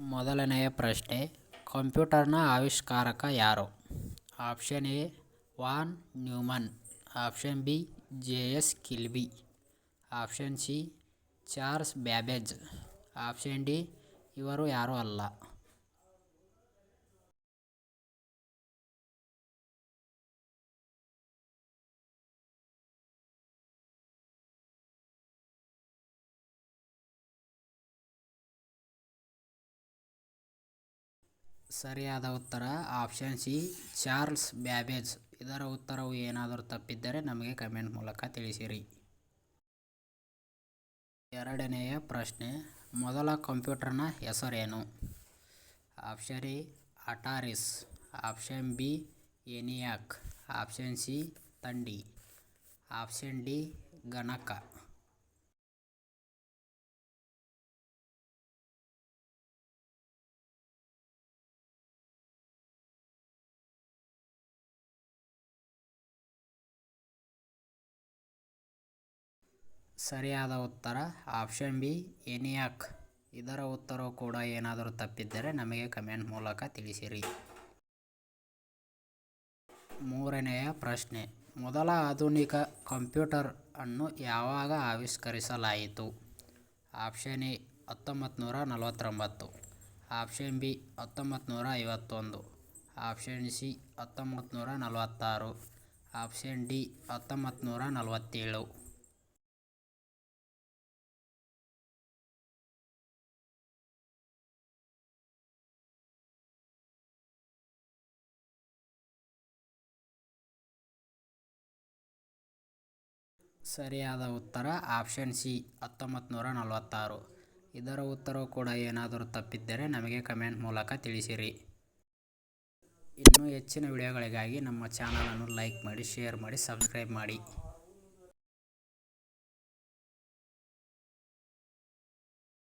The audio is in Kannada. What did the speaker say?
ಮೊದಲನೆಯ ಪ್ರಶ್ನೆ, ಕಂಪ್ಯೂಟರ್ನ ಆವಿಷ್ಕಾರಕ ಯಾರು? Option A, von Neumann. Option B, J S Kilby. Option C, Charles Babbage. Option D, ಇವರು ಯಾರೂ ಅಲ್ಲ. ಸರಿಯಾದ ಉತ್ತರ ಆಪ್ಷನ್ ಸಿ, ಚಾರ್ಲ್ಸ್ ಬ್ಯಾಬೇಜ್. ಇದರ ಉತ್ತರವು ಏನಾದರೂ ತಪ್ಪಿದ್ದರೆ ನಮಗೆ ಕಮೆಂಟ್ ಮೂಲಕ ತಿಳಿಸಿರಿ. ಎರಡನೆಯ ಪ್ರಶ್ನೆ, ಮೊದಲ ಕಂಪ್ಯೂಟರ್ನ ಹೆಸರೇನು? Option A, Ataris. Option B, ENIAC. Option C, Tandy. Option D, ಗಣಕ. ಸರಿಯಾದ ಉತ್ತರ? Option B, ENIAC. ಇದರ ಉತ್ತರವು ಕೂಡ ಏನಾದರೂ ತಪ್ಪಿದ್ದರೆ ನಮಗೆ ಕಮೆಂಟ್ ಮೂಲಕ ತಿಳಿಸಿರಿ. ಮೂರನೆಯ ಪ್ರಶ್ನೆ. ಮೊದಲ ಆಧುನಿಕ ಕಂಪ್ಯೂಟರ್ ಅನ್ನು ಯಾವಾಗ ಆವಿಷ್ಕರಿಸಲಾಯಿತು? ಆಪ್ಷನ್ ಎ ಹತ್ತೊಂಬತ್ತು ನಲವತ್ತೊಂಬತ್ತು. ಆಪ್ಷನ್ ಬಿ ಹತ್ತೊಂಬತ್ತು ಐವತ್ತೊಂದು. ಆಪ್ಷನ್ ಸಿ ಹತ್ತೊಂಬತ್ತು ನಲವತ್ತಾರು. ಆಪ್ಷನ್ ಡಿ ಹತ್ತೊಂಬತ್ತು ನಲವತ್ತೇಳು. ಸರಿಯಾದ ಉತ್ತರ ಆಪ್ಷನ್ ಸಿ ಹತ್ತೊಂಬತ್ತು ನೂರ ನಲವತ್ತಾರು ಇದರ ಉತ್ತರವು ಕೂಡ ಏನಾದರೂ ತಪ್ಪಿದ್ದರೆ ನಮಗೆ ಕಮೆಂಟ್ ಮೂಲಕ ತಿಳಿಸಿರಿ. ಇನ್ನೂ ಹೆಚ್ಚಿನ ವಿಡಿಯೋಗಳಿಗಾಗಿ ನಮ್ಮ ಚಾನಲನ್ನು ಲೈಕ್ ಮಾಡಿ, ಶೇರ್ ಮಾಡಿ, ಸಬ್ಸ್ಕ್ರೈಬ್ ಮಾಡಿ.